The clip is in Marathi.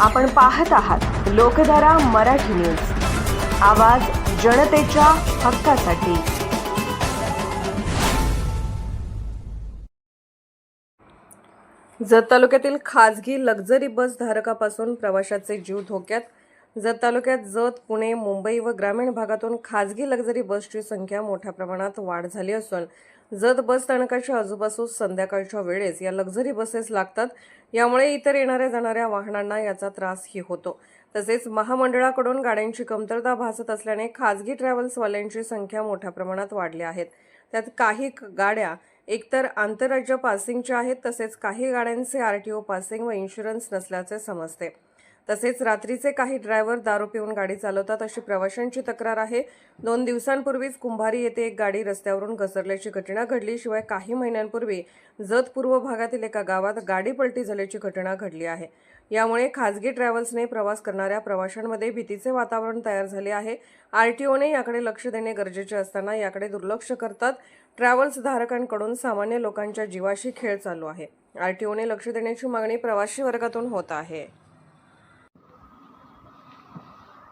आपण पाहत आहात लोकधारा मराठी न्यूज. आवाज जनतेच्या हक्कासाठी. जत तालुक्यातील खाजगी लक्झरी बस धारकापासून प्रवाशाचे जीव धोक्यात. जत तालुक्यात जत पुणे मुंबई व ग्रामीण भागातून खाजगी लक्झरी बसची संख्या मोठ्या प्रमाणात वाढ झाली असून जत बस स्थानकाच्या आजूबाजूस संध्याकाळच्या वेळेस या लक्झरी बसेस लागतात. यामुळे इतर येणाऱ्या जाणाऱ्या वाहनांना याचा त्रासही होतो. तसेच महामंडळाकडून गाड्यांची कमतरता भासत असल्याने खाजगी ट्रॅव्हल्सवाल्यांची संख्या मोठ्या प्रमाणात वाढली आहेत. त्यात काही क- गाड्या एकतर आंतरराज्य पासिंगच्या आहेत तसेच काही गाड्यांचे आर टी ओ पासिंग व इन्शुरन्स नसल्याचे समजते. तसेच रात्रीचे काही ड्रायव्हर दारू पिऊन गाडी चालवतात अशी प्रवाशांची तक्रार आहे. दोन दिवसांपूर्वीच कुंभारी येथे एक गाडी रस्त्यावरून घसरल्याची घटना घडली. शिवाय काही महिन्यांपूर्वी जत पूर्व भागातील एका गावात गाडी पलटी झाल्याची घटना घडली आहे. यामुळे खाजगी ट्रॅव्हल्सने प्रवास करणाऱ्या प्रवाशांमध्ये भीतीचे वातावरण तयार झाले आहे. आर टी ओने याकडे लक्ष देणे गरजेचे असताना याकडे दुर्लक्ष करतात. ट्रॅव्हल्स धारकांकडून सामान्य लोकांच्या जीवाशी खेळ चालू आहे. आर टी ओने लक्ष देण्याची मागणी प्रवाशी वर्गातून होत आहे.